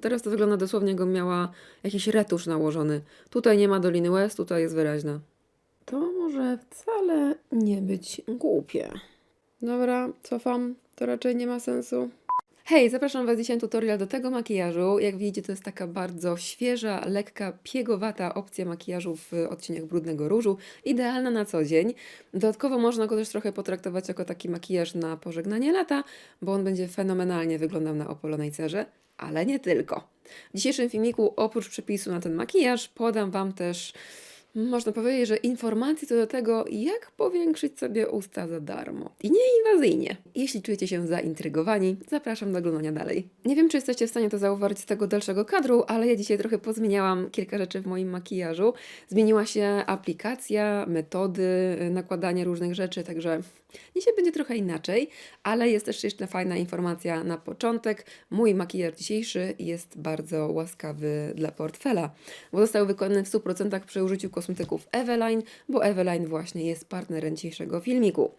teraz to wygląda dosłownie, jakbym miała jakiś retusz nałożony. Tutaj nie ma Doliny West, tutaj jest wyraźna. To może wcale nie być głupie. Dobra, cofam. To raczej nie ma sensu. Hej, zapraszam Was dzisiaj na tutorial do tego makijażu. Jak widzicie, to jest taka bardzo świeża, lekka, piegowata opcja makijażu w odcieniach brudnego różu. Idealna na co dzień. Dodatkowo można go też trochę potraktować jako taki makijaż na pożegnanie lata, bo on będzie fenomenalnie wyglądał na opolonej cerze, ale nie tylko. W dzisiejszym filmiku, oprócz przepisu na ten makijaż, podam Wam też można powiedzieć, że informacje co do tego, jak powiększyć sobie usta za darmo i nieinwazyjnie. Jeśli czujecie się zaintrygowani, zapraszam do oglądania dalej. Nie wiem, czy jesteście w stanie to zauważyć z tego dalszego kadru, ale ja dzisiaj trochę pozmieniałam kilka rzeczy w moim makijażu. Zmieniła się aplikacja, metody y, nakładania różnych rzeczy, także dzisiaj będzie trochę inaczej, ale jest też jeszcze fajna informacja na początek. Mój makijaż dzisiejszy jest bardzo łaskawy dla portfela, bo został wykonany w 100% przy użyciu kosmetyków Eveline, bo Eveline właśnie jest partnerem dzisiejszego filmiku.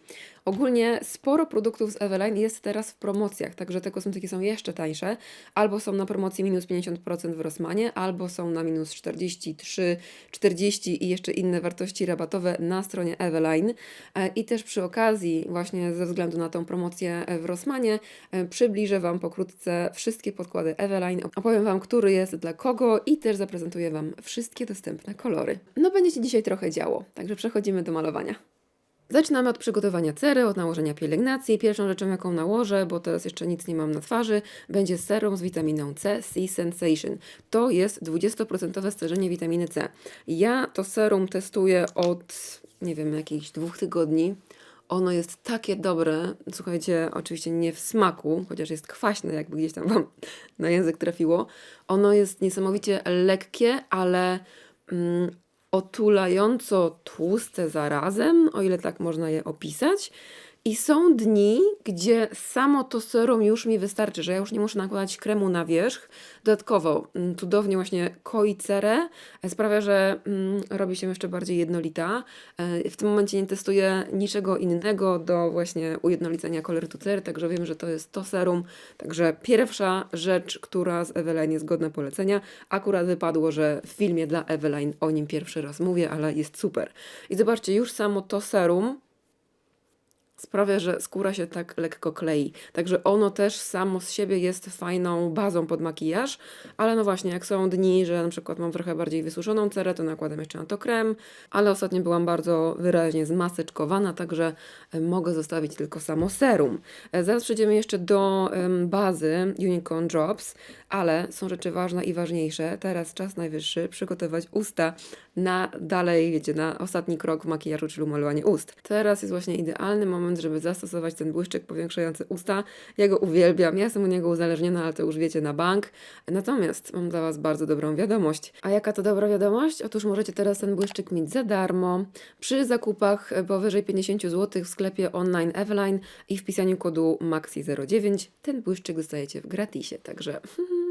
Ogólnie sporo produktów z Eveline jest teraz w promocjach, także te kosmetyki są jeszcze tańsze. Albo są na promocji minus 50% w Rossmanie, albo są na minus 43, 40 i jeszcze inne wartości rabatowe na stronie Eveline. E, I też przy okazji, właśnie ze względu na tą promocję e, w Rossmanie, e, przybliżę Wam pokrótce wszystkie podkłady Eveline. Opowiem Wam, który jest dla kogo i też zaprezentuję Wam wszystkie dostępne kolory. No będzie się dzisiaj trochę działo, także przechodzimy do malowania. Zaczynamy od przygotowania cery, od nałożenia pielęgnacji. Pierwszą rzeczą, jaką nałożę, bo teraz jeszcze nic nie mam na twarzy, będzie serum z witaminą C, C Sensation. To jest 20% stężenie witaminy C. Ja to serum testuję od, nie wiem, jakichś dwóch tygodni. Ono jest takie dobre, słuchajcie, oczywiście nie w smaku, chociaż jest kwaśne, jakby gdzieś tam Wam na język trafiło. Ono jest niesamowicie lekkie, ale mm, otulająco tłuste zarazem, o ile tak można je opisać. I są dni, gdzie samo to serum już mi wystarczy, że ja już nie muszę nakładać kremu na wierzch. Dodatkowo mm, cudownie właśnie koi cerę, e, sprawia, że mm, robi się jeszcze bardziej jednolita. E, W tym momencie nie testuję niczego innego do właśnie ujednolicenia kolorytu cery, także wiem, że to jest to serum. Także pierwsza rzecz, która z Eveline jest godna polecenia. Akurat wypadło, że w filmie dla Eveline o nim pierwszy raz mówię, ale jest super. I zobaczcie, już samo to serum sprawia, że skóra się tak lekko klei. Także ono też samo z siebie jest fajną bazą pod makijaż, ale no właśnie, jak są dni, że na przykład mam trochę bardziej wysuszoną cerę, to nakładam jeszcze na to krem, ale ostatnio byłam bardzo wyraźnie zmaseczkowana, także e, mogę zostawić tylko samo serum. E, Zaraz przejdziemy jeszcze do bazy Unicorn Drops, ale są rzeczy ważne i ważniejsze. Teraz czas najwyższy przygotować usta na dalej, wiecie, na ostatni krok w makijażu, czyli malowanie ust. Teraz jest właśnie idealny moment, żeby zastosować ten błyszczyk powiększający usta. Ja go uwielbiam, ja jestem u niego uzależniona, ale to już wiecie na bank. Natomiast mam dla Was bardzo dobrą wiadomość. A jaka to dobra wiadomość? Otóż możecie teraz ten błyszczyk mieć za darmo przy zakupach powyżej 50 zł w sklepie online Eveline i wpisaniu kodu MAXI09. Ten błyszczyk dostajecie w gratisie, także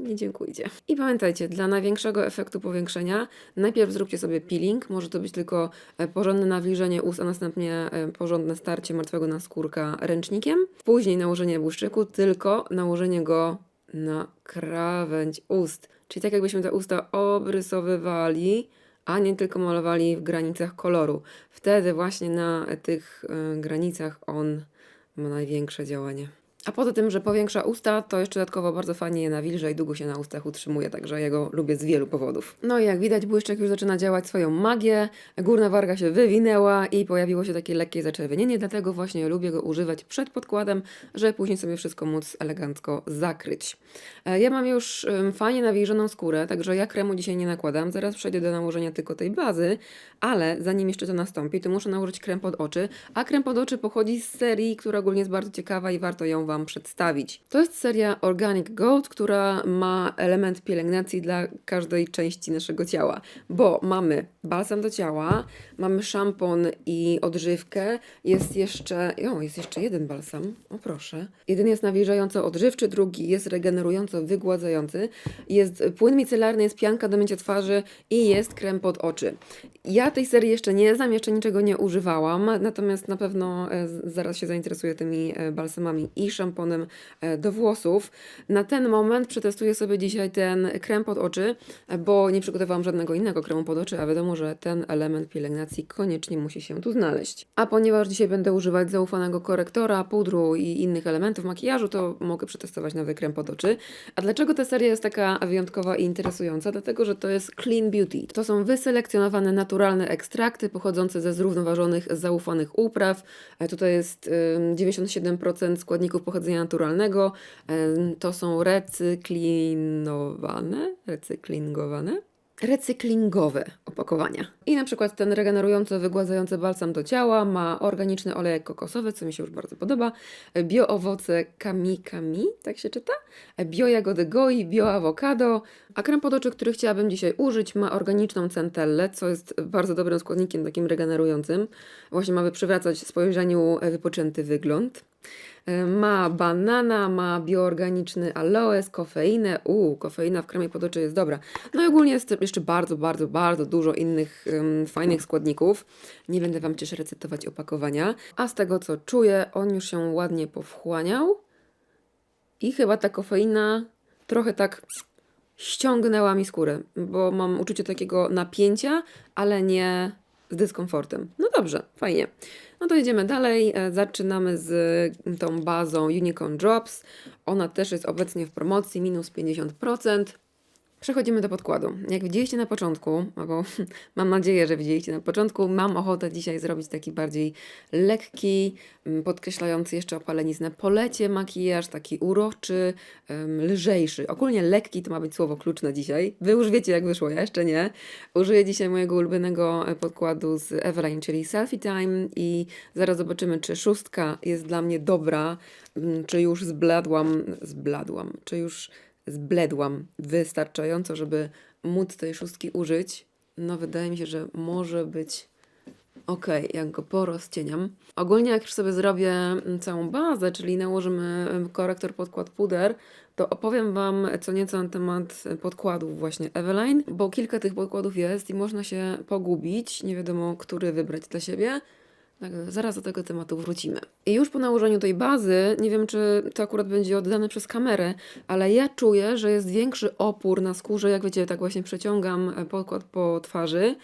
nie dziękujcie. I pamiętajcie, dla największego efektu powiększenia najpierw zróbcie sobie peeling. Może to być tylko e, porządne nawilżenie ust, a następnie e, porządne starcie martwego naskórka ręcznikiem. Później nałożenie błyszczyku, tylko nałożenie go na krawędź ust. Czyli tak jakbyśmy te usta obrysowywali, a nie tylko malowali w granicach koloru. Wtedy właśnie na tych e, granicach on ma największe działanie. A poza tym, że powiększa usta, to jeszcze dodatkowo bardzo fajnie je nawilża i długo się na ustach utrzymuje, także ja go lubię z wielu powodów. No i jak widać, błyszczek już zaczyna działać swoją magię, górna warga się wywinęła i pojawiło się takie lekkie zaczerwienienie, dlatego właśnie lubię go używać przed podkładem, żeby później sobie wszystko móc elegancko zakryć. E, Ja mam już fajnie nawilżoną skórę, także ja kremu dzisiaj nie nakładam, zaraz przejdę do nałożenia tylko tej bazy, ale zanim jeszcze to nastąpi, to muszę nałożyć krem pod oczy, a krem pod oczy pochodzi z serii, która ogólnie jest bardzo ciekawa i warto ją Wam przedstawić. To jest seria Organic Gold, która ma element pielęgnacji dla każdej części naszego ciała, bo mamy balsam do ciała, mamy szampon i odżywkę, jest jeszcze, o, jest jeszcze jeden balsam, o proszę. Jeden jest nawilżająco odżywczy, drugi jest regenerująco wygładzający, jest płyn micelarny, jest pianka do mycia twarzy i jest krem pod oczy. Ja tej serii jeszcze nie znam, jeszcze niczego nie używałam, natomiast na pewno e, zaraz się zainteresuję tymi e, balsamami i szamponem e, do włosów. Na ten moment przetestuję sobie dzisiaj ten krem pod oczy, bo nie przygotowałam żadnego innego kremu pod oczy, a wiadomo, że ten element pielęgnacji koniecznie musi się tu znaleźć. A ponieważ dzisiaj będę używać zaufanego korektora, pudru i innych elementów makijażu, to mogę przetestować nowy krem pod oczy. A dlaczego ta seria jest taka wyjątkowa i interesująca? Dlatego, że to jest Clean Beauty. To są wyselekcjonowane naturalne ekstrakty pochodzące ze zrównoważonych, zaufanych upraw. E, Tutaj jest ym, 97% składników pochodzenia naturalnego. Em, To są recyklinowane, recyklingowane recyklingowe opakowania. I na przykład ten regenerujący, wygładzający balsam do ciała ma organiczny olejek kokosowy, co mi się już bardzo podoba, bioowoce kami kami, tak się czyta, biojagody goi, bioawokado, a krem pod oczy, który chciałabym dzisiaj użyć, ma organiczną centellę, co jest bardzo dobrym składnikiem takim regenerującym. Właśnie ma przywracać spojrzeniu wypoczęty wygląd. Ma banana, ma bioorganiczny aloes, kofeinę. Uuu, kofeina w kremie pod oczy jest dobra. No i ogólnie jest jeszcze bardzo, bardzo, bardzo dużo innych em, fajnych składników. Nie będę Wam też recytować opakowania. A z tego co czuję, on już się ładnie powchłaniał. I chyba ta kofeina trochę tak ściągnęła mi skórę, bo mam uczucie takiego napięcia, ale nie z dyskomfortem. No dobrze, fajnie. No to idziemy dalej. E, Zaczynamy z tą bazą Unicorn Drops. Ona też jest obecnie w promocji, minus 50%. Przechodzimy do podkładu. Jak widzieliście na początku, albo mam nadzieję, że widzieliście na początku, mam ochotę dzisiaj zrobić taki bardziej lekki, mm, podkreślający jeszcze opaleniznę polecie makijaż, taki uroczy, lżejszy. Ogólnie lekki to ma być słowo klucz na dzisiaj. Wy już wiecie jak wyszło, ja jeszcze nie. Użyję dzisiaj mojego ulubionego e, podkładu z Eveline, czyli Selfie Time i zaraz zobaczymy, czy szóstka jest dla mnie dobra, czy już zbladłam, zbladłam, czy już zbledłam wystarczająco, żeby móc tej szóstki użyć. No wydaje mi się, że może być ok, jak go porozcieniam. Ogólnie jak już sobie zrobię mm, całą bazę, czyli nałożymy korektor, podkład, puder, to opowiem Wam co nieco na temat podkładów właśnie Eveline, bo kilka tych podkładów jest i można się pogubić, nie wiadomo, który wybrać dla siebie. Zaraz do tego tematu wrócimy. I już po nałożeniu tej bazy, nie wiem czy to akurat będzie oddane przez kamerę, ale ja czuję, że jest większy opór na skórze, jak wiecie, tak właśnie przeciągam e, podkład po twarzy,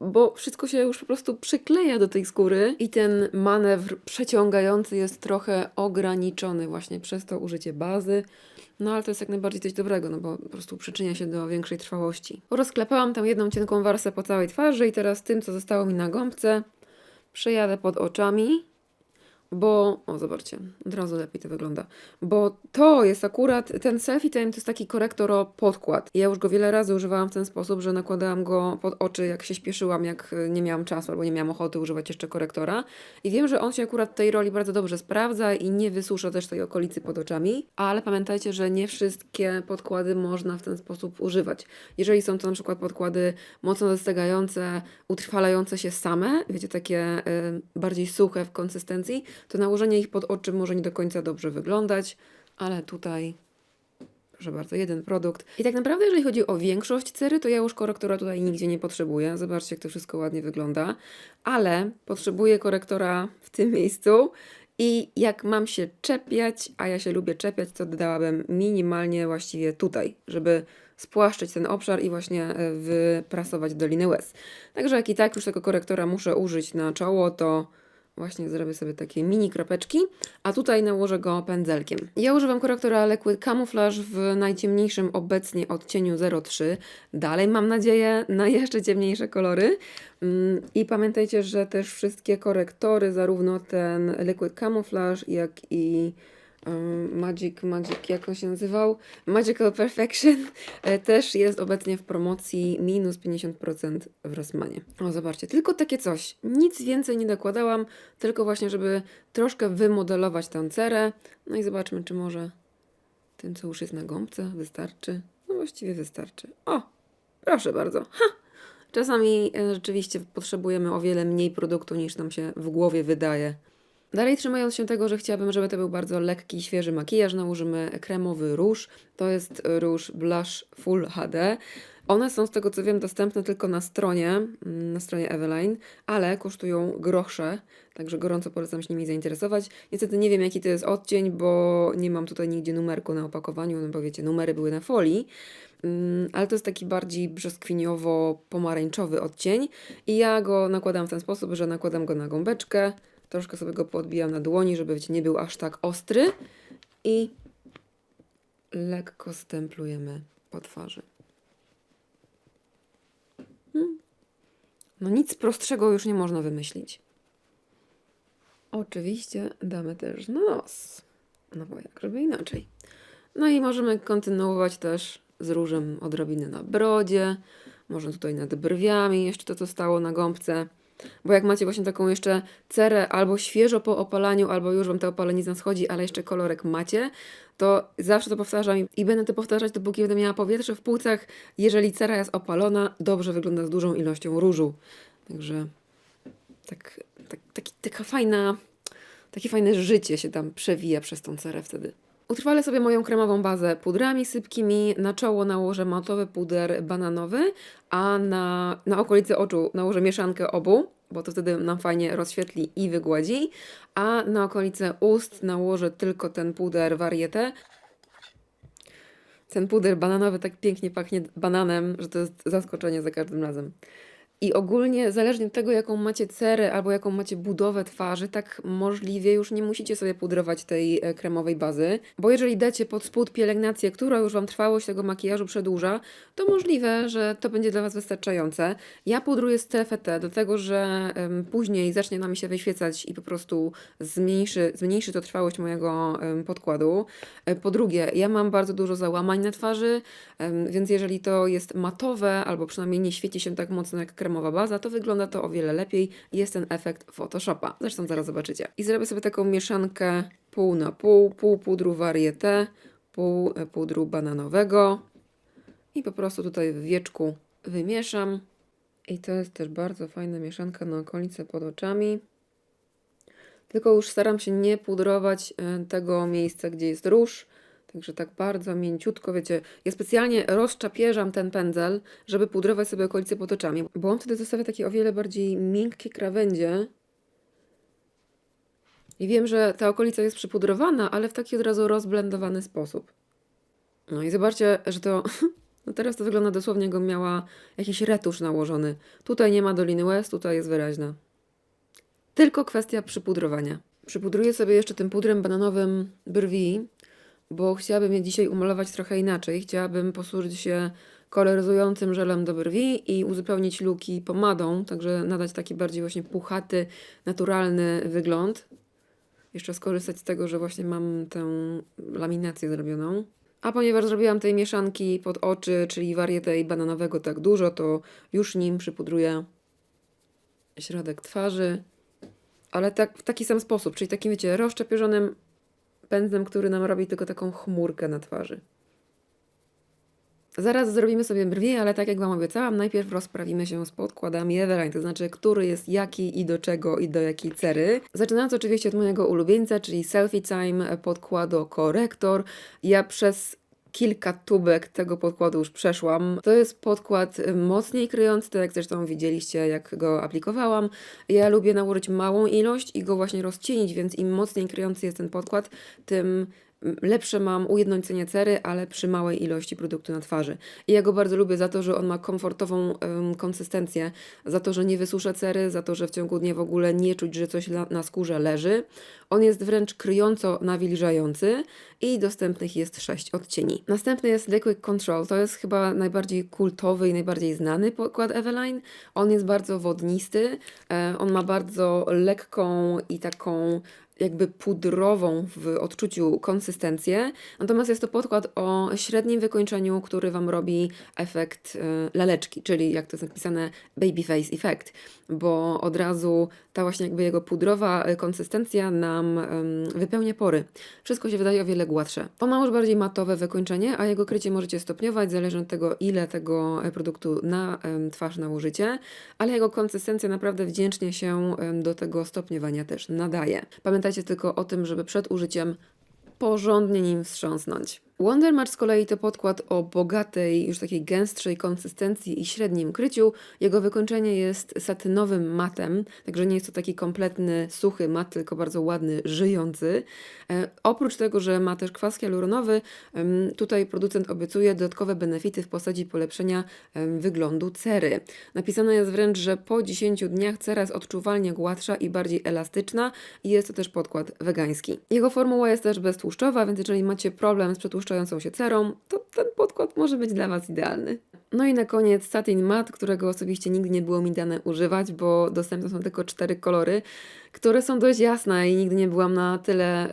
bo wszystko się już po prostu przykleja do tej skóry i ten manewr przeciągający jest trochę ograniczony właśnie przez to użycie bazy. No ale to jest jak najbardziej coś dobrego, no bo po prostu przyczynia się do większej trwałości. Rozklepałam tam jedną cienką warstwę po całej twarzy i teraz tym, co zostało mi na gąbce, przejadę pod oczami, bo, o zobaczcie, od razu lepiej to wygląda, bo to jest akurat, ten selfie time to jest taki korektor o podkład. Ja już go wiele razy używałam w ten sposób, że nakładałam go pod oczy, jak się śpieszyłam, jak y, nie miałam czasu albo nie miałam ochoty używać jeszcze korektora. I wiem, że on się akurat w tej roli bardzo dobrze sprawdza i nie wysusza też tej okolicy pod oczami, ale pamiętajcie, że nie wszystkie podkłady można w ten sposób używać. Jeżeli są to na przykład podkłady mocno dostygające, utrwalające się same, wiecie, takie y, bardziej suche w konsystencji, to nałożenie ich pod oczy może nie do końca dobrze wyglądać, ale tutaj proszę bardzo, jeden produkt. I tak naprawdę, jeżeli chodzi o większość cery, to ja już korektora tutaj nigdzie nie potrzebuję. Zobaczcie, jak to wszystko ładnie wygląda. Ale potrzebuję korektora w tym miejscu. I jak mam się czepiać, a ja się lubię czepiać, to dodałabym minimalnie właściwie tutaj, żeby spłaszczyć ten obszar i właśnie e, wyprasować dolinę łez. Także jak i tak już tego korektora muszę użyć na czoło, to Właśnie zrobię sobie takie mini kropeczki, a tutaj nałożę go pędzelkiem. Ja używam korektora Liquid Camouflage w najciemniejszym obecnie odcieniu 03. Dalej mam nadzieję na jeszcze ciemniejsze kolory. Mm, I pamiętajcie, że też wszystkie korektory, zarówno ten Liquid Camouflage, jak i Magic, Magic, jak on się nazywał? Magical Perfection e, też jest obecnie w promocji minus 50% w Rossmanie. O, zobaczcie, tylko takie coś. Nic więcej nie dokładałam, tylko właśnie, żeby troszkę wymodelować tę cerę. No i zobaczmy, czy może tym, co już jest na gąbce, wystarczy. No właściwie wystarczy. O, proszę bardzo. Ha! Czasami e, rzeczywiście potrzebujemy o wiele mniej produktu niż nam się w głowie wydaje. Dalej trzymając się tego, że chciałabym, żeby to był bardzo lekki, świeży makijaż, nałożymy kremowy róż. To jest róż Blush Full HD. One są z tego co wiem dostępne tylko na stronie, mm, na stronie Eveline, ale kosztują grosze, także gorąco polecam się nimi zainteresować. Niestety nie wiem jaki to jest odcień, bo nie mam tutaj nigdzie numerku na opakowaniu, no bo wiecie, numery były na folii. Mm, ale to jest taki bardziej brzoskwiniowo-pomarańczowy odcień i ja go nakładam w ten sposób, że nakładam go na gąbeczkę, troszkę sobie go podbijam na dłoni, żeby wiecie, nie był aż tak ostry i lekko stemplujemy po twarzy. Hmm. No nic prostszego już nie można wymyślić. Oczywiście damy też nos. No bo jak żeby inaczej. No i możemy kontynuować też z różem odrobiny na brodzie, może tutaj nad brwiami, jeszcze to, co stało na gąbce. Bo jak macie właśnie taką jeszcze cerę albo świeżo po opalaniu, albo już Wam ta opalenizna schodzi, ale jeszcze kolorek macie, to zawsze to powtarzam i- będę to powtarzać, dopóki będę miała powietrze w płucach. Jeżeli cera jest opalona, dobrze wygląda z dużą ilością różu. Także tak, tak, taki, taka fajna, takie fajne życie się tam przewija przez tą cerę wtedy. Utrwalę sobie moją kremową bazę pudrami sypkimi. Na czoło nałożę matowy puder bananowy, a na, na okolice oczu nałożę mieszankę obu, bo to wtedy nam fajnie rozświetli i wygładzi. A na okolice ust nałożę tylko ten puder varietę. Ten puder bananowy tak pięknie pachnie bananem, że to jest zaskoczenie za każdym razem. I ogólnie, zależnie od tego, jaką macie cerę albo jaką macie budowę twarzy, tak możliwie już nie musicie sobie pudrować tej e, kremowej bazy, bo jeżeli dacie pod spód pielęgnację, która już Wam trwałość tego makijażu przedłuża, to możliwe, że to będzie dla Was wystarczające. Ja pudruję strefę T, do tego, że em, później zacznie nam się wyświecać i po prostu zmniejszy, zmniejszy to trwałość mojego em, podkładu. E, Po drugie, ja mam bardzo dużo załamań na twarzy, em, więc jeżeli to jest matowe, albo przynajmniej nie świeci się tak mocno jak kremowa baza, to wygląda to o wiele lepiej jest ten efekt Photoshopa. Zresztą zaraz zobaczycie. I zrobię sobie taką mieszankę pół na pół, pół pudru varieté, pół e, pudru bananowego i po prostu tutaj w wieczku wymieszam. I to jest też bardzo fajna mieszanka na okolice pod oczami. Tylko już staram się nie pudrować e, tego miejsca, gdzie jest róż. Także tak bardzo mięciutko, wiecie, ja specjalnie rozczapieżam ten pędzel, żeby pudrować sobie okolice pod oczami, bo on wtedy zostawia takie o wiele bardziej miękkie krawędzie. I wiem, że ta okolica jest przypudrowana, ale w taki od razu rozblendowany sposób. No i zobaczcie, że to... No teraz to wygląda dosłownie, jakbym miała jakiś retusz nałożony. Tutaj nie ma Doliny West, tutaj jest wyraźna. Tylko kwestia przypudrowania. Przypudruję sobie jeszcze tym pudrem bananowym brwi, bo chciałabym je dzisiaj umalować trochę inaczej. Chciałabym posłużyć się koloryzującym żelem do brwi i uzupełnić luki pomadą, także nadać taki bardziej właśnie puchaty, naturalny wygląd. Jeszcze skorzystać z tego, że właśnie mam tę laminację zrobioną. A ponieważ zrobiłam tej mieszanki pod oczy, czyli warietę bananowego tak dużo, to już nim przypudruję środek twarzy. Ale tak, w taki sam sposób, czyli takim, wiecie, rozczepierzonym pędzlem, który nam robi tylko taką chmurkę na twarzy. Zaraz zrobimy sobie brwi, ale tak jak Wam obiecałam, najpierw rozprawimy się z podkładami Everline, to znaczy, który jest jaki i do czego i do jakiej cery. Zaczynając oczywiście od mojego ulubieńca, czyli Selfie Time podkładu korektor. Ja przez kilka tubek tego podkładu już przeszłam. To jest podkład y, mocniej kryjący, tak jak zresztą widzieliście, jak go aplikowałam. Ja lubię nałożyć małą ilość i go właśnie rozcienić, więc im mocniej kryjący jest ten podkład, tym lepsze mam ujednolicenie cery, ale przy małej ilości produktu na twarzy. I ja go bardzo lubię za to, że on ma komfortową em, konsystencję, za to, że nie wysusza cery, za to, że w ciągu dnia w ogóle nie czuć, że coś na skórze leży. On jest wręcz kryjąco nawilżający i dostępnych jest 6 odcieni. Następny jest Liquid Control. To jest chyba najbardziej kultowy i najbardziej znany podkład Eveline. On jest bardzo wodnisty. e, On ma bardzo lekką i taką jakby pudrową w odczuciu konsystencję, natomiast jest to podkład o średnim wykończeniu, który Wam robi efekt e, laleczki, czyli jak to jest napisane baby face effect, bo od razu ta właśnie jakby jego pudrowa e, konsystencja nam wypełnia pory. Wszystko się wydaje o wiele gładsze. On ma już bardziej matowe wykończenie, a jego krycie możecie stopniować, zależnie od tego, ile tego e, produktu na twarz nałożycie, ale jego konsystencja naprawdę wdzięcznie się do tego stopniowania też nadaje. Pamiętajcie tylko o tym, żeby przed użyciem porządnie nim wstrząsnąć. Wonder Match z kolei to podkład o bogatej, już takiej gęstszej konsystencji i średnim kryciu. Jego wykończenie jest satynowym matem, także nie jest to taki kompletny, suchy mat, tylko bardzo ładny, żyjący. E, oprócz tego, że ma też kwas hialuronowy, tutaj producent obiecuje dodatkowe benefity w postaci polepszenia wyglądu cery. Napisane jest wręcz, że po 10 dniach cera jest odczuwalnie gładsza i bardziej elastyczna i jest to też podkład wegański. Jego formuła jest też beztłuszczowa, więc jeżeli macie problem z przetłuszczającą się cerą, to ten podkład może być dla Was idealny. No i na koniec satin mat, którego osobiście nigdy nie było mi dane używać, bo dostępne są tylko cztery kolory, które są dość jasne i nigdy nie byłam na tyle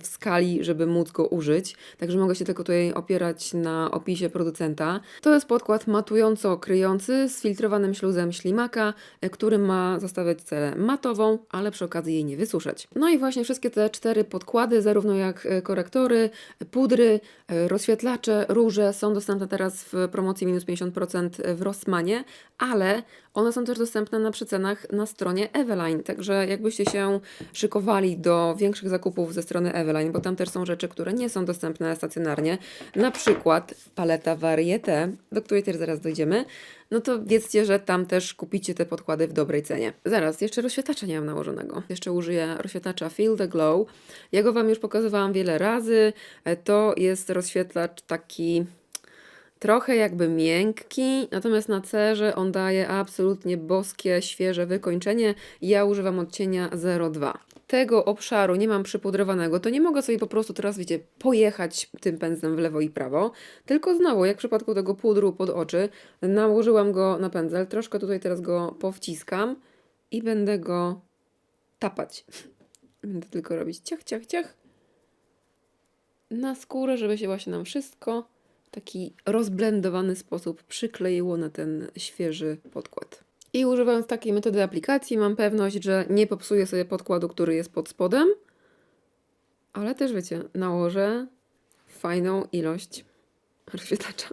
w skali, żeby móc go użyć. Także mogę się tylko tutaj opierać na opisie producenta. To jest podkład matująco kryjący z filtrowanym śluzem ślimaka, e, który ma zostawiać cerę matową, ale przy okazji jej nie wysuszać. No i właśnie wszystkie te cztery podkłady, zarówno jak e, korektory, pudry, e, rozświetlacze, róże są dostępne teraz w promocji minus 50% w Rossmanie, ale one są też dostępne na przecenach na stronie Eveline, także jakbyście się szykowali do większych zakupów ze strony Eveline, bo tam też są rzeczy, które nie są dostępne stacjonarnie, na przykład paleta Varieté, do której też zaraz dojdziemy, no to wiedzcie, że tam też kupicie te podkłady w dobrej cenie. Zaraz, jeszcze rozświetlacza nie mam nałożonego. Jeszcze użyję rozświetlacza Feel the Glow. Ja go Wam już pokazywałam wiele razy. E, To jest rozświetlacz taki trochę jakby miękki, natomiast na cerze on daje absolutnie boskie, świeże wykończenie. Ja używam odcienia 02. Tego obszaru nie mam przypudrowanego, to nie mogę sobie po prostu teraz, wiecie, pojechać tym pędzlem w lewo i prawo, tylko znowu, jak w przypadku tego pudru pod oczy, nałożyłam go na pędzel, troszkę tutaj teraz go powciskam i będę go tapać. Będę tylko robić ciach, ciach, ciach na skórę, żeby się właśnie nam wszystko taki rozblendowany sposób przykleiło na ten świeży podkład. I używając takiej metody aplikacji mam pewność, że nie popsuję sobie podkładu, który jest pod spodem, ale też wiecie, nałożę fajną ilość rozświetlacza.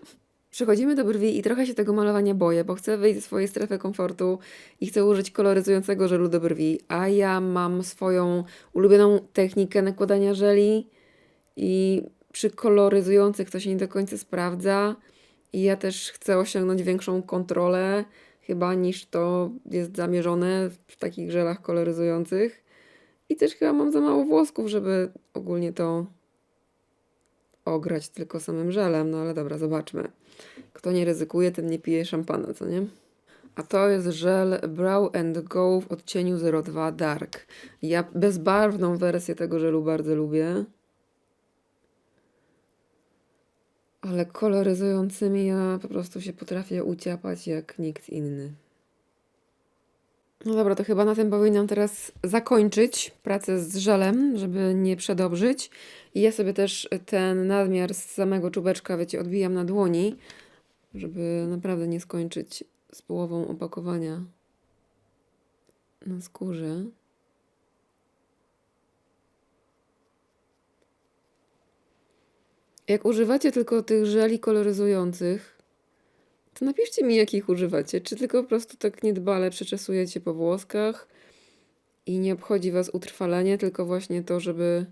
Przechodzimy do brwi i trochę się tego malowania boję, bo chcę wyjść ze swojej strefy komfortu i chcę użyć koloryzującego żelu do brwi, a ja mam swoją ulubioną technikę nakładania żeli i przy koloryzujących to się nie do końca sprawdza i ja też chcę osiągnąć większą kontrolę chyba niż to jest zamierzone w takich żelach koloryzujących i też chyba mam za mało włosków, żeby ogólnie to ograć tylko samym żelem, no ale dobra, zobaczmy. Kto nie ryzykuje, ten nie pije szampana, co nie? A to jest żel Brow and Go w odcieniu 02 Dark. Ja bezbarwną wersję tego żelu bardzo lubię. Ale koloryzującymi ja po prostu się potrafię uciapać jak nikt inny. No dobra, to chyba na tym powinnam teraz zakończyć pracę z żelem, żeby nie przedobrzyć. I ja sobie też ten nadmiar z samego czubeczka, wiecie, odbijam na dłoni, żeby naprawdę nie skończyć z połową opakowania na skórze. Jak używacie tylko tych żeli koloryzujących, to napiszcie mi, jakich używacie. Czy tylko po prostu tak niedbale przeczesujecie po włoskach i nie obchodzi Was utrwalenie, tylko właśnie to, żeby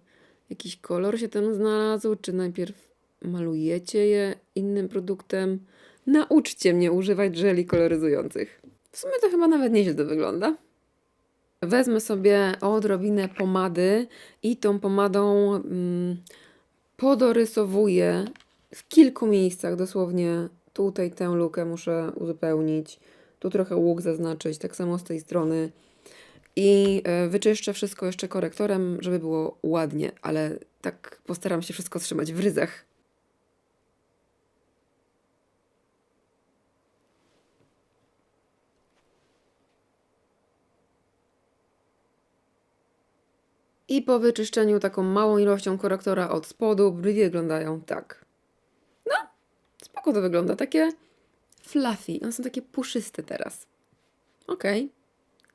jakiś kolor się tam znalazł, czy najpierw malujecie je innym produktem. Nauczcie mnie używać żeli koloryzujących. W sumie to chyba nawet nieźle to wygląda. Wezmę sobie odrobinę pomady i tą pomadą mm, podorysowuję w kilku miejscach, dosłownie tutaj tę lukę muszę uzupełnić, tu trochę łuk zaznaczyć, tak samo z tej strony. I e, wyczyszczę wszystko jeszcze korektorem, żeby było ładnie, ale tak postaram się wszystko trzymać w ryzach. I po wyczyszczeniu taką małą ilością korektora od spodu brwi wyglądają tak. No, spoko to wygląda. Takie fluffy. One są takie puszyste teraz. Okej.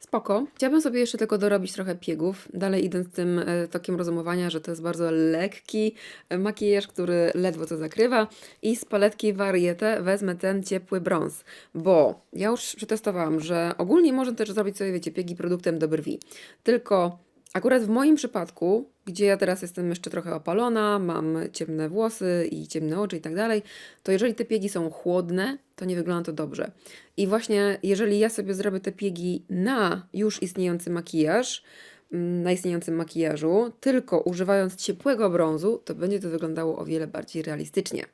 Spoko. Chciałabym sobie jeszcze tylko dorobić trochę piegów, dalej idąc tym e, tokiem rozumowania, że to jest bardzo lekki e, makijaż, który ledwo co zakrywa i z paletki Varieté wezmę ten ciepły brąz, bo ja już przetestowałam, że ogólnie można też zrobić sobie, wiecie, piegi produktem do brwi, tylko akurat w moim przypadku, gdzie ja teraz jestem jeszcze trochę opalona, mam ciemne włosy i ciemne oczy i tak dalej, to jeżeli te piegi są chłodne, to nie wygląda to dobrze. I właśnie jeżeli ja sobie zrobię te piegi na już istniejący makijaż, mm, na istniejącym makijażu, tylko używając ciepłego brązu, to będzie to wyglądało o wiele bardziej realistycznie.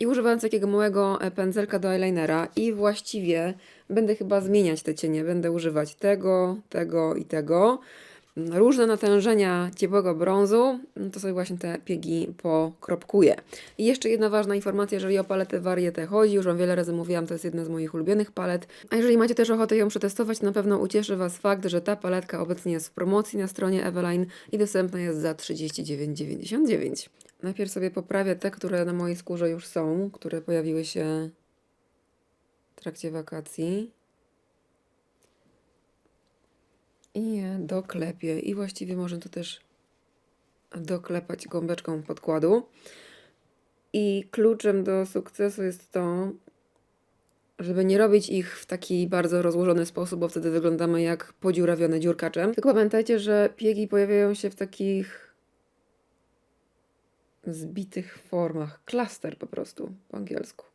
I używając takiego małego e, pędzelka do eyelinera i właściwie będę chyba zmieniać te cienie. Będę używać tego, tego i tego. Różne natężenia ciepłego brązu, to sobie właśnie te piegi pokropkuję. I jeszcze jedna ważna informacja, jeżeli o paletę Varieté chodzi, już Wam wiele razy mówiłam, to jest jedna z moich ulubionych palet. A jeżeli macie też ochotę ją przetestować, to na pewno ucieszy Was fakt, że ta paletka obecnie jest w promocji na stronie Eveline i dostępna jest za 39,99. Najpierw sobie poprawię te, które na mojej skórze już są, które pojawiły się w trakcie wakacji. I je doklepię. I właściwie można to też doklepać gąbeczką podkładu. I kluczem do sukcesu jest to, żeby nie robić ich w taki bardzo rozłożony sposób, bo wtedy wyglądamy jak podziurawione dziurkaczem. Tylko pamiętajcie, że piegi pojawiają się w takich zbitych formach. Klaster po prostu po angielsku.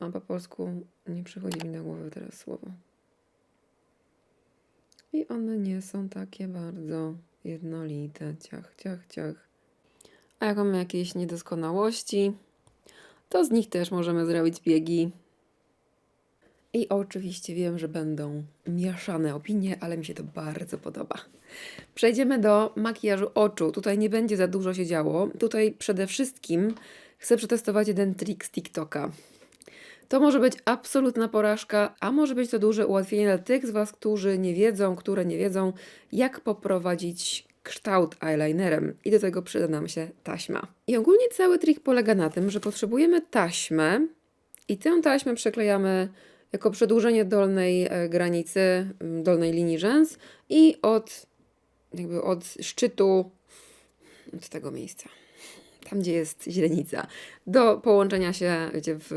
A po polsku nie przychodzi mi na głowę teraz słowo. I one nie są takie bardzo jednolite. Ciach, ciach, ciach. A jak mamy jakieś niedoskonałości, to z nich też możemy zrobić biegi. I oczywiście wiem, że będą mieszane opinie, ale mi się to bardzo podoba. Przejdziemy do makijażu oczu. Tutaj nie będzie za dużo się działo. Tutaj przede wszystkim chcę przetestować jeden trik z TikToka. To może być absolutna porażka, a może być to duże ułatwienie dla tych z Was, którzy nie wiedzą, które nie wiedzą, jak poprowadzić kształt eyelinerem i do tego przyda nam się taśma. I ogólnie cały trik polega na tym, że potrzebujemy taśmę i tę taśmę przeklejamy jako przedłużenie dolnej e, granicy, dolnej linii rzęs i od jakby od szczytu od tego miejsca tam gdzie jest źrenica, do połączenia się wiecie, w,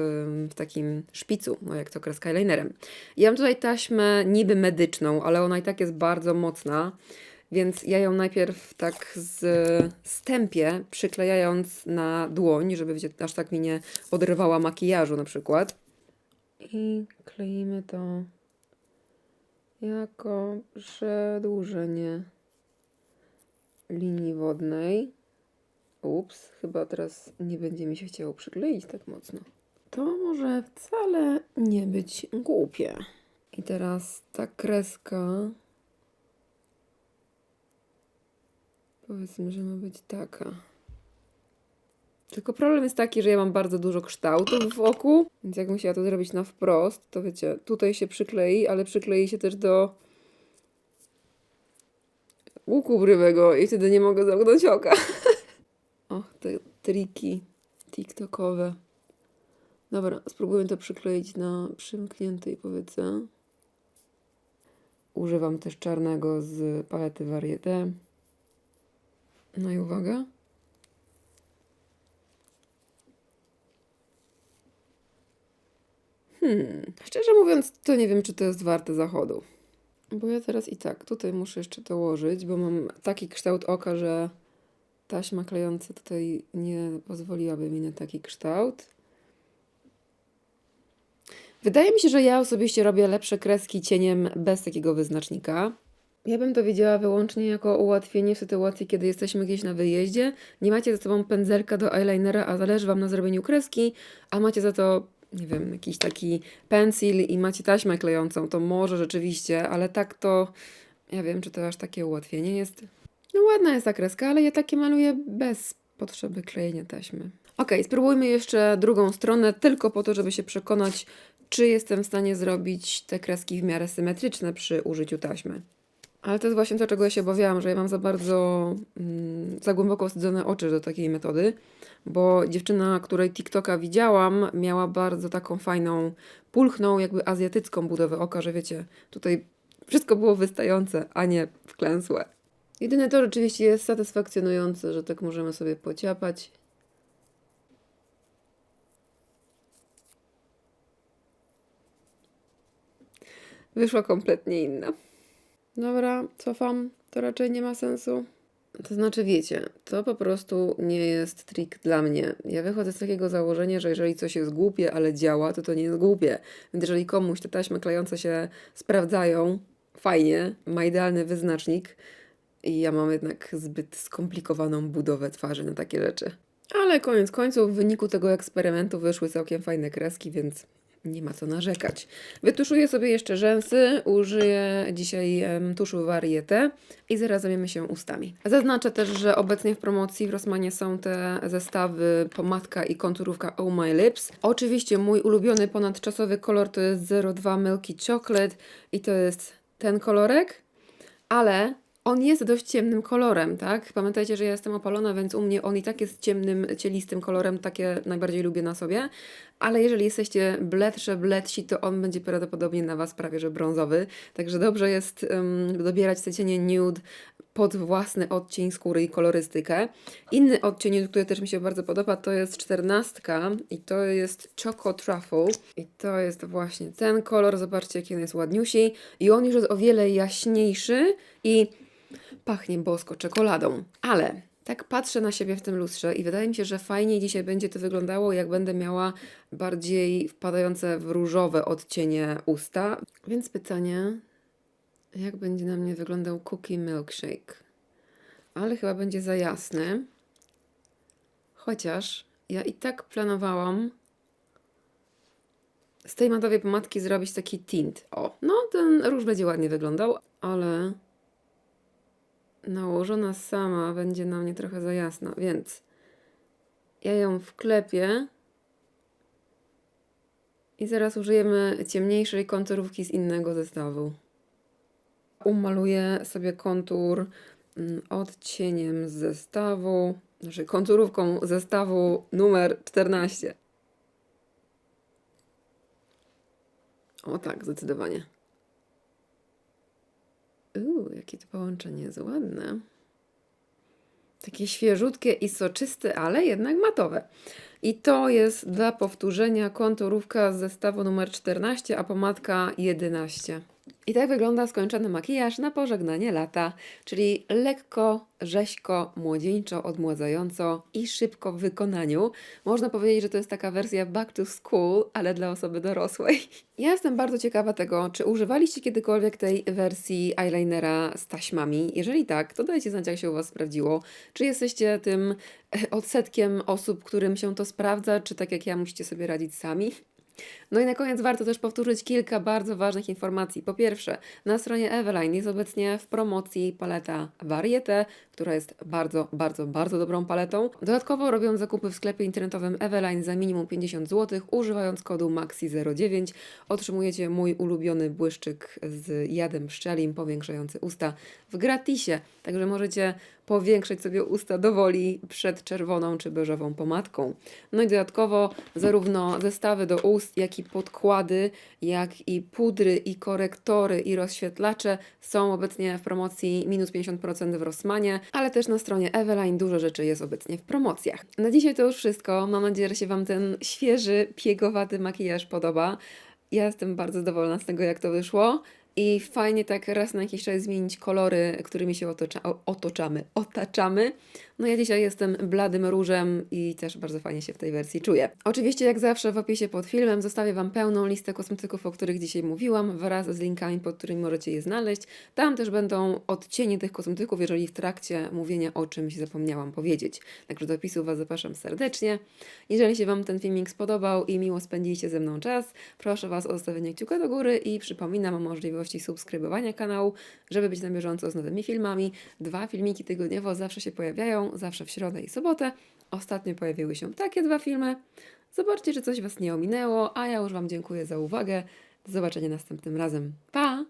w takim szpicu, no jak to kreska eyelinerem. Ja mam tutaj taśmę niby medyczną, ale ona i tak jest bardzo mocna, więc ja ją najpierw tak z stępię, przyklejając na dłoń, żeby wiecie, aż tak mi nie odrywała makijażu na przykład. I kleimy to jako przedłużenie linii wodnej. Ups, chyba teraz nie będzie mi się chciało przykleić tak mocno. To może wcale nie być głupie. I teraz ta kreska. Powiedzmy, że ma być taka. Tylko problem jest taki, że ja mam bardzo dużo kształtów w oku, więc jak musiała to zrobić na wprost, to wiecie, tutaj się przyklei, ale przyklei się też do łuku brywego i wtedy nie mogę zamknąć oka. Och, te triki TikTokowe. Dobra, spróbuję to przykleić na przymkniętej powiece. Używam też czarnego z palety Varieté. No i uwaga. Hmm, szczerze mówiąc, to nie wiem, czy to jest warte zachodu. Bo ja teraz i tak tutaj muszę jeszcze dołożyć, bo mam taki kształt oka, że taśma klejąca tutaj nie pozwoliłaby mi na taki kształt. Wydaje mi się, że ja osobiście robię lepsze kreski cieniem bez takiego wyznacznika. Ja bym to widziała wyłącznie jako ułatwienie w sytuacji, kiedy jesteśmy gdzieś na wyjeździe, nie macie ze sobą pędzelka do eyelinera, a zależy Wam na zrobieniu kreski, a macie za to, nie wiem, jakiś taki pensil i macie taśmę klejącą, to może rzeczywiście, ale tak to, ja wiem, czy to aż takie ułatwienie jest. No ładna jest ta kreska, ale ja takie maluję bez potrzeby klejenia taśmy. Ok, spróbujmy jeszcze drugą stronę, tylko po to, żeby się przekonać, czy jestem w stanie zrobić te kreski w miarę symetryczne przy użyciu taśmy. Ale to jest właśnie to, czego ja się obawiałam, że ja mam za bardzo, mm, za głęboko osadzone oczy do takiej metody, bo dziewczyna, której TikToka widziałam, miała bardzo taką fajną, pulchną, jakby azjatycką budowę oka, że wiecie, tutaj wszystko było wystające, a nie wklęsłe. Jedyne to rzeczywiście jest satysfakcjonujące, że tak możemy sobie pociapać. Wyszła kompletnie inna. Dobra, cofam. To raczej nie ma sensu. To znaczy, wiecie, to po prostu nie jest trik dla mnie. Ja wychodzę z takiego założenia, że jeżeli coś jest głupie, ale działa, to to nie jest głupie. Więc jeżeli komuś te taśmy klejące się sprawdzają, fajnie, ma idealny wyznacznik i ja mam jednak zbyt skomplikowaną budowę twarzy na takie rzeczy. Ale koniec końców w wyniku tego eksperymentu wyszły całkiem fajne kreski, więc nie ma co narzekać. Wytuszuję sobie jeszcze rzęsy, użyję dzisiaj em, tuszu Varieté i zaraz zajmiemy się ustami. Zaznaczę też, że obecnie w promocji w Rossmanie są te zestawy pomadka i konturówka Oh My Lips. Oczywiście mój ulubiony ponadczasowy kolor to jest 02 Milky Chocolate i to jest ten kolorek, ale on jest dość ciemnym kolorem, tak? Pamiętajcie, że ja jestem opalona, więc u mnie on i tak jest ciemnym, cielistym kolorem, takie najbardziej lubię na sobie. Ale jeżeli jesteście bledsze, bledsi, to on będzie prawdopodobnie na Was prawie że brązowy. Także dobrze jest um, dobierać te cienie nude pod własny odcień skóry i kolorystykę. Inny odcień, który też mi się bardzo podoba, to jest czternastka i to jest Choco Truffle. I to jest właśnie ten kolor. Zobaczcie, jaki on jest ładniusi. I on już jest o wiele jaśniejszy i pachnie bosko czekoladą. Ale tak patrzę na siebie w tym lustrze i wydaje mi się, że fajniej dzisiaj będzie to wyglądało, jak będę miała bardziej wpadające w różowe odcienie usta. Więc pytanie, jak będzie na mnie wyglądał cookie milkshake? Ale chyba będzie za jasny. Chociaż ja i tak planowałam z tej matowej pomadki zrobić taki tint. O, no ten róż będzie ładnie wyglądał, ale nałożona sama będzie na mnie trochę za jasna, więc ja ją wklepię i zaraz użyjemy ciemniejszej konturówki z innego zestawu. Umaluję sobie kontur mm, odcieniem z zestawu, znaczy konturówką zestawu numer 14. O tak, zdecydowanie. Jakie to połączenie jest ładne. Takie świeżutkie i soczyste, ale jednak matowe. I to jest dla powtórzenia konturówka z zestawu numer 14, a pomadka 11. I tak wygląda skończony makijaż na pożegnanie lata, czyli lekko, rzeźko, młodzieńczo, odmładzająco i szybko w wykonaniu. Można powiedzieć, że to jest taka wersja back to school, ale dla osoby dorosłej. Ja jestem bardzo ciekawa tego, czy używaliście kiedykolwiek tej wersji eyelinera z taśmami. Jeżeli tak, to dajcie znać, jak się u Was sprawdziło. Czy jesteście tym e, odsetkiem osób, którym się to sprawdza, czy tak jak ja musicie sobie radzić sami? No i na koniec warto też powtórzyć kilka bardzo ważnych informacji. Po pierwsze, na stronie Eveline jest obecnie w promocji paleta Varieté, która jest bardzo, bardzo, bardzo dobrą paletą. Dodatkowo robiąc zakupy w sklepie internetowym Eveline za minimum 50 zł, używając kodu MAXI09 otrzymujecie mój ulubiony błyszczyk z jadem pszczelim powiększający usta w gratisie. Także możecie powiększyć sobie usta do woli przed czerwoną czy beżową pomadką. No i dodatkowo zarówno zestawy do ust, jak i podkłady, jak i pudry, i korektory, i rozświetlacze są obecnie w promocji minus 50% w Rossmanie, ale też na stronie Eveline dużo rzeczy jest obecnie w promocjach. Na dzisiaj to już wszystko. Mam nadzieję, że się Wam ten świeży, piegowaty makijaż podoba. Ja jestem bardzo zadowolona z tego, jak to wyszło. I fajnie tak raz na jakiś czas zmienić kolory, którymi się otocza, otoczamy, otaczamy. No ja dzisiaj jestem bladym różem i też bardzo fajnie się w tej wersji czuję. Oczywiście jak zawsze w opisie pod filmem zostawię Wam pełną listę kosmetyków, o których dzisiaj mówiłam, wraz z linkami, pod którymi możecie je znaleźć. Tam też będą odcienie tych kosmetyków, jeżeli w trakcie mówienia o czymś zapomniałam powiedzieć. Także do opisu Was zapraszam serdecznie. Jeżeli się Wam ten filmik spodobał i miło spędziliście ze mną czas, proszę Was o zostawienie kciuka do góry i przypominam o możliwości subskrybowania kanału, żeby być na bieżąco z nowymi filmami. Dwa filmiki tygodniowo zawsze się pojawiają, zawsze w środę i sobotę. Ostatnio pojawiły się takie dwa filmy. Zobaczcie, czy coś Was nie ominęło, a ja już Wam dziękuję za uwagę. Do zobaczenia następnym razem. Pa!